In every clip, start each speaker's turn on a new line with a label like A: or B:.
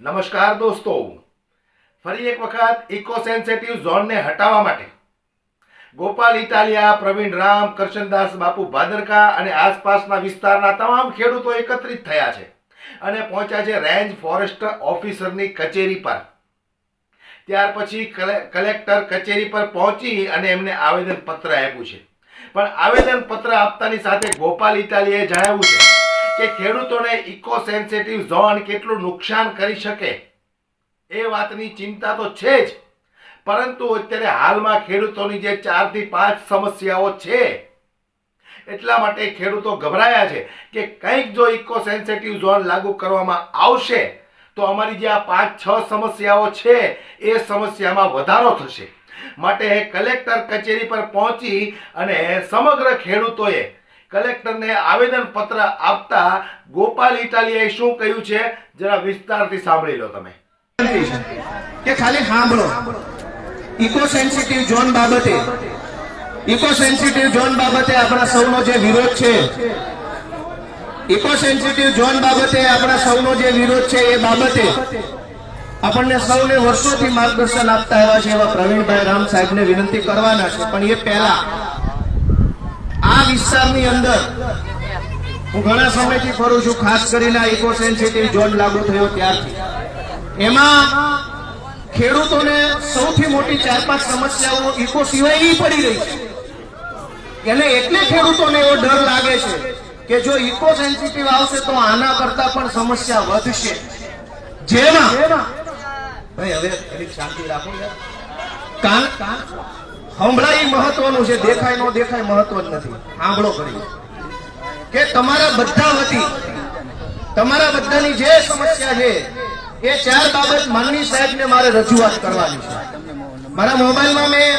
A: નમસ્કાર દોસ્તો. ફરી એક વખત ઇકો સેન્સેટિવ ઝોનને હટાવવા માટે ગોપાલ ઇટાલિયા, પ્રવીણ રામ, કરશનદાસ, બાપુ ભાદરકા અને આસપાસના વિસ્તારના તમામ ખેડૂતો એકત્રિત થયા છે અને પહોંચ્યા છે રેન્જ ફોરેસ્ટ ઓફિસરની કચેરી પર. ત્યાર પછી કલે- કલેક્ટર કચેરી પર પહોંચી અને એમને આવેદન પત્ર આપ્યું છે. પણ આવેદન પત્ર આપતાની સાથે ગોપાલ ઇટાલિયાએ જણાવ્યું છે કે ખેડૂતોને ઇકો સેન્સિટિવ ઝોન કેટલું નુકસાન કરી શકે? એ વાતની ચિંતા તો છે જ. પરંતુ અત્યારે હાલમાં ખેડૂતોની જે ચારથી પાંચ સમસ્યાઓ છે, એટલા માટે ખેડૂતો ગભરાયા છે કે કંઈક જો ઇકો સેન્સિટિવ ઝોન લાગુ કરવામાં આવશે, તો અમારી જે આ પાંચ, છ સમસ્યાઓ છે, એ સમસ્યામાં વધારો થશે. માટે કલેક્ટર કચેરી પર પહોંચી અને સમગ્ર ખેડૂતોએ કલેક્ટરને આવેદન પત્ર આપતા ગોપાલ ઇટાલિયાએ શું કહ્યું છે? જરા વિસ્તારથી સાંભળી લો તમે.
B: કે ખાલી સાંભળો. ઇકો સેન્સિટિવ ઝોન બાબતે ઇકો સેન્સિટિવ ઝોન બાબતે આપણા સૌનો જે વિરોધ છે ઇકો સેન્સિટિવ ઝોન બાબતે આપણા સૌનો જે વિરોધ છે એ બાબતે આપણને સૌને વર્ષોથી માર્ગદર્શન આપતા આવ્યા છે એવા પ્રવીણભાઈ રામ સાહેબને વિનંતી કરવાના છે. પણ એ પહેલા વિસ્તારની અંદર હું ઘણા સમયથી ફરું છું, ખાસ કરીને આ ઇકો સેન્સિટિવ ઝોન લાગુ થયો ત્યારથી. એમાં ખેડૂતોને સૌથી મોટી ચાર પાંચ સમસ્યાઓ ઇકો સિવાય પડી રહી છે. એને એટલે ખેડૂતોને એવો ડર લાગે છે કે જો ઇકો સેન્સિટિવ આવશે તો આના કરતા પણ સમસ્યા વધશે. જેમાં ભાઈ, હવે શાંતિ રાખો કાન કાન સંભળાય મહત્વનું છે, દેખાય, નો દેખાય મહત્વ નથી. સાંભળો કરી કે તમારા બધા વતી, તમારા બધાની જે સમસ્યા છે, એ ચાર બાબત માનની સાહેબને મારે રજૂઆત કરવાની છે. મારા મોબાઈલમાં મેં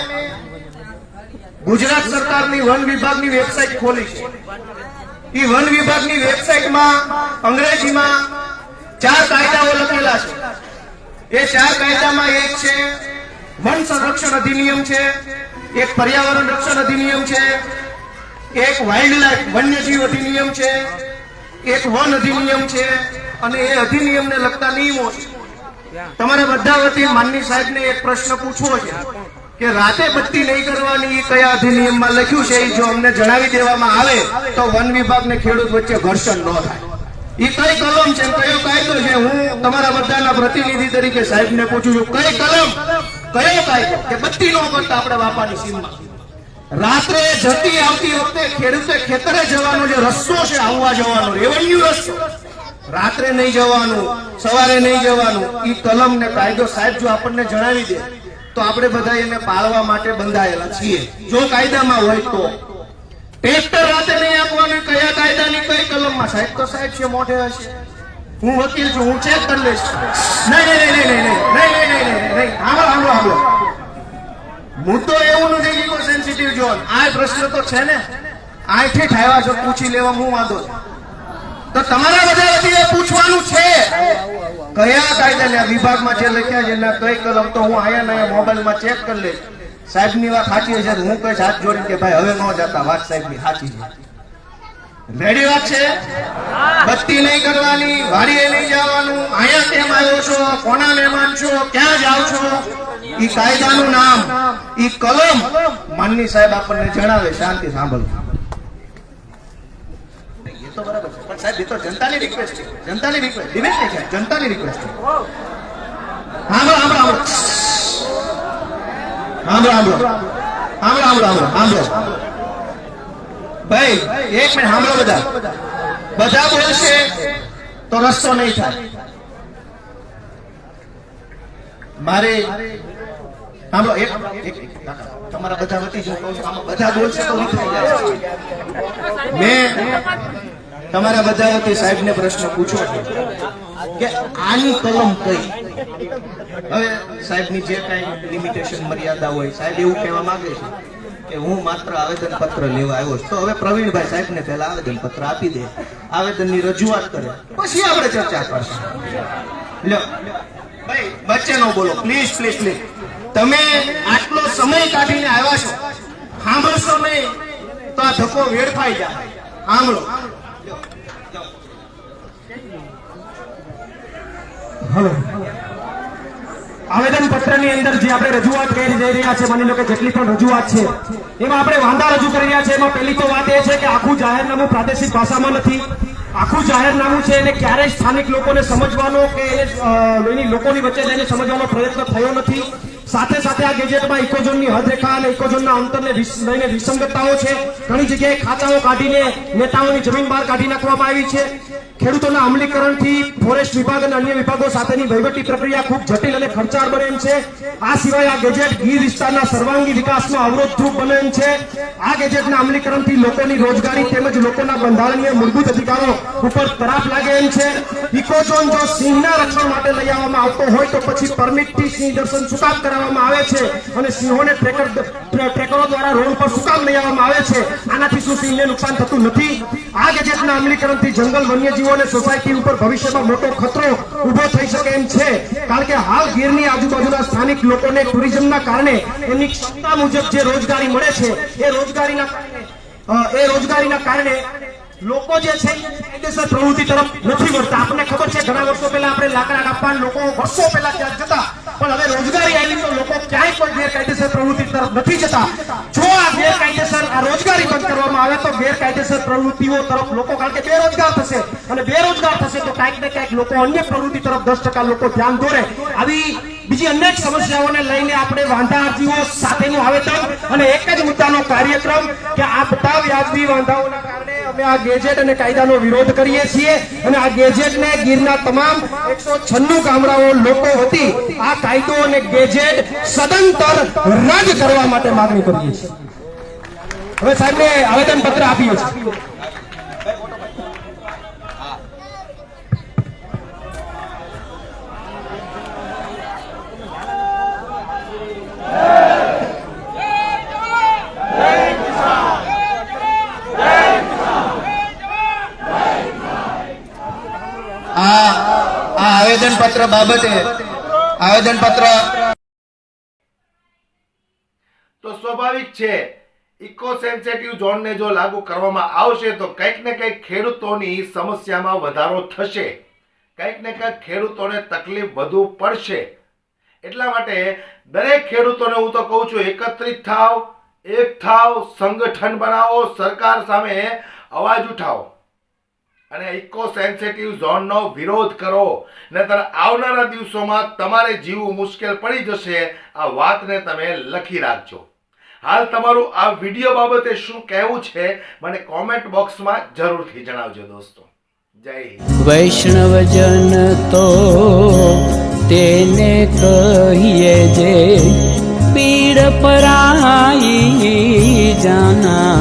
B: ગુજરાત સરકારની વન વિભાગની વેબસાઇટ ખોલી છે. એ વન વિભાગની વેબસાઇટમાં અંગ્રેજીમાં ચાર કાયદાઓ લખેલા છે. એ ચાર કાયદામાં એક છે વન સંરક્ષણ અધિનિયમ છે, એક પર્યાવરણ રક્ષણ અધિનિયમ છે, એક વાઇલ્ડ લાઈફ વન્યજીવ અધિનિયમ છે, એક વન અધિનિયમ છે, અને એ અધિનિયમને લગતા નિયમો છે. તમારે બધા વતી માનની સાહેબને એક પ્રશ્ન પૂછવો છે કે રાતે બત્તી નહીં કરવાની કયા અધિનિયમમાં લખ્યું છે? એ જો અમને જણાવી દેવામાં આવે તો વન વિભાગને ખેડૂત વચ્ચે ઘર્ષણ ન થાય. એ કઈ કલમ છે? કયો કાયદો છે? હું તમારા બધાના પ્રતિનિધિ તરીકે સાહેબને પૂછું છું. કઈ કલમ? કયો કાયદો કે બત્તી ન કરતા આપણે બાપાની સીમમાં. રાત્રે જતી આવતી વખતે ખેડૂતે ખેતરે જવાનો જે રસ્તો છે, આવવા જવાનો, રેવન્યુ રસ્તો રાત્રે નહીં જવાનું, સવારે નહીં જવાનું, ઈ કલમ ને કાયદો સાહેબ જો આપણને જણાવી દે, તો આપણે બધા એને પાળવા માટે બંધાયેલા છીએ. જો કાયદામાં હોય તો. ટ્રેક્ટર રાતે નહીં આપવાનું, કયા કાયદાની કઈ કલમમાં? સાહેબ તો સાહેબ છે, મોઢે હશે. હું વકીલ છું હું ચેક કરી લઈશ નહીં નહીં નહીં નહીં નહીં નહીં નહીં નહીં નહીં સાંભળો સાંભળો હું મુદ્દો એવું નથી કે કોઈ સેન્સિટિવ ઝોન આ પ્રશ્ન તો છે ને આથી ઠાવ્યા છો પૂછી લેવા હું વાંધો તો તમારા બધા વતી પૂછવાનું છે કયા કાયદાને વિભાગમાં જે લખ્યા છે એના કઈ કલમ તો હું આયા નયા મોબાઈલમાં ચેક કરી લઈશ સાહેબની વાત સાચી હશે હું કઈ હાથ જોડીને કે ભાઈ હવે ન જતા વાત સાહેબની સાચી છે રેડી વાત છે? બત્તી નહીં કરવાની, વાડીએ નહીં જવાનું. અહીંયા કેમ આવ્યો છો? કોના મહેમાન છો? ક્યાં જાવ છો? ઈ કાયદાનું નામ, ઈ કલમ માનની સાહેબ આપણને જણાવે, શાંતિ સાંભળો. તો બરાબર પણ સાહેબ, એ તો જનતાની રિક્વેસ્ટ છે. જનતાની રિક્વેસ્ટ ડિબેટ નહીં જનતાની રિક્વેસ્ટ છે. સાંભળો સાંભળો સાંભળો. સાંભળો સાંભળો. સાંભળો સાંભળો સાંભળો. ભાઈ, એક મિનિટ સાંભળો બધા. બધા બોલશે તો રસ્તો નહીં થાય. મારે, સાંભળો, એક તમારા બધા વતી બધા બોલશે તો વિખરાઈ જાય મેં તમારા બધા વતી સાહેબને પ્રશ્ન પૂછો કે આની કલમ કઈ? હવે સાહેબની જે કાંઈ લિમિટેશન મર્યાદા હોય, સાહેબ એવું કહેવા માંગે છે કે હું માત્ર આવેદન પત્ર લેવા આવ્યો છું. તો હવે પ્રવીણભાઈ સાહેબને પહેલા આવેદન પત્ર આપી દે. આવેદનની રજૂઆત કરે. પછી આપણે ચર્ચા કરશું. લ્યો. ભાઈ, વચ્ચે નો બોલો. પ્લીઝ પ્લીઝ પ્લીઝ તમે આટલો સમય કાઢીને આવ્યા છો. સાંભળશો નહીં તો આ ધક્કો વેડફાઈ જાય. સાંભળો.
C: હવે આવેદન પત્રની અંદર જે આપણે રજૂઆત કરી જઈ રહ્યા છે, માની લો કે જેટલી પણ રજૂઆત છે, એમાં આપણે વાંધા રજૂ કરી રહ્યા છે. એમાં પહેલી તો વાત એ છે કે આખું જાહેરનામું પ્રાદેશિક ભાષામાં નથી. આખું જાહેરનામું છે એને ક્યારેય સ્થાનિક લોકોને સમજવાનો કે એની લોકોની વચ્ચે જઈને સમજવાનો પ્રયત્ન થયો નથી. સાથે સાથે આ ગેજેટમાં ઇકોઝોનની હદરેખા અને ઇકોઝોનના અંતરને લઈને વિસંગતતાઓ છે. ઘણી જગ્યાએ ખાતાઓ કાઢીને નેતાઓની જમીન બહાર કાઢી નાખવામાં આવી છે. ખેડૂતોના અમલીકરણથી ફોરેસ્ટ વિભાગ અને અન્ય વિભાગો સાથેની વહીવટી પ્રક્રિયા ખૂબ જટિલ અને ખર્ચાળ બને છે. આ સિવાય આ ગેજેટ ગીર વિસ્તારના સર્વાંગી વિકાસમાં અવરોધરૂપ બને છે. આ ગેજેટના અમલીકરણથી લોકોની રોજગારી તેમજ લોકોના બંધારણીય મૂળભૂત અધિકારો ઉપર તરાપ લાગે એમ છે. ઇકોઝોન જો સિંહના રક્ષણ માટે લઈ આવવામાં આવતો હોય તો પછી પરમિટથી સિંહ દર્શન સુકામ કરાવવામાં આવે છે અને સિંહોને ટ્રેકર ટ્રે- ટ્રેકરો દ્વારા રોડ પર સુકામ કામ લઈ આવવામાં આવે છે. આનાથી શું સિંહને નુકસાન થતું નથી? આ ગેજેટના અમલીકરણથી જંગલ વન્યજીવો અને સોસાયટી ઉપર ભવિષ્યમાં મોટો ખતરો ઊભો થઈ શકે એમ છે. કારણ કે હાલ ગીરની આજુબાજુના સ્થાનિક લોકોને ટુરિઝમના કારણે એમની ક્ષમતા મુજબ જે રોજગારી મળે છે, એ રોજગારીના કારણે એ રોજગારીના કારણે લોકો જે છે કાયદેસર પ્રવૃત્તિ તરફ નથી વળતા. આપણને ખબર છે, ઘણા વર્ષો પહેલા આપણે લાકડા કાપવા લોકો વર્ષો પહેલા ત્યાં જતા. પણ હવે રોજગારી આવી તો લોકો ક્યાંય પણ ગેરકાયદેસર પ્રવૃત્તિ તરફ નથી જતા. જો આ ગેરકાયદેસર આ રોજગારી બંધ કરવામાં આવે તો ગેરકાયદેસર પ્રવૃત્તિઓ તરફ લોકો, કારણ કે બેરોજગાર થશે. અને બેરોજગાર થશે તો ક્યાંક ને ક્યાંક લોકો અન્ય પ્રવૃત્તિ તરફ દસ ટકા લોકો ધ્યાન દોરે. આવી બીજી અનેક સમસ્યાઓને લઈને આપણે વાંધા અરજીઓ સાથેનું આવેદન અને એક જ મુદ્દાનો કાર્યક્રમ કે આ બધા વ્યાજબી વાંધાઓના ગેજેટ અને કાયદાનો વિરોધ કરીએ છીએ અને આ ગેજેટને ગીરના તમામ એકસો છન્નું ગામડાઓ લોકો હતી આ કાયદો અને ગેજેટ સદંતર રદ કરવા માટે માંગણી કરીએ છીએ. હવે સાહેબને આવેદન પત્ર આપીએ છીએ
B: આ આ આવેદન પત્ર બાબતે આવેદન પત્ર
A: તો સ્વાભાવિક છે, ઇકો સેન્સિટિવ ઝોનને જો લાગુ કરવામાં આવશે તો કંઈક ને કંઈક ખેડૂતોની સમસ્યામાં વધારો થશે. કંઈક ને કંઈક ખેડૂતોને તકલીફ વધુ પડશે. એટલા માટે દરેક ખેડૂતોને હું તો કહું છું, એકત્રિત થાવ, એક થાવ, સંગઠન બનાવો, સરકાર સામે અવાજ ઉઠાવો. અને ઇકો સેન્સિટિવ ઝોનનો વિરોધ કરો. નહીતર આવનારા દિવસોમાં તમારે જીવવું મુશ્કેલ પડી જશે. આ વાતને તમે લખી રાખજો. હાલ તમારું આ વીડિયો બાબતે શું કહેવું છે, મને કોમેન્ટ બોક્સમાં જરૂરથી જણાવજો દોસ્તો. જય
D: વૈષ્ણવજન તો તેને કહીએ જે પીડ પરાઈ જાના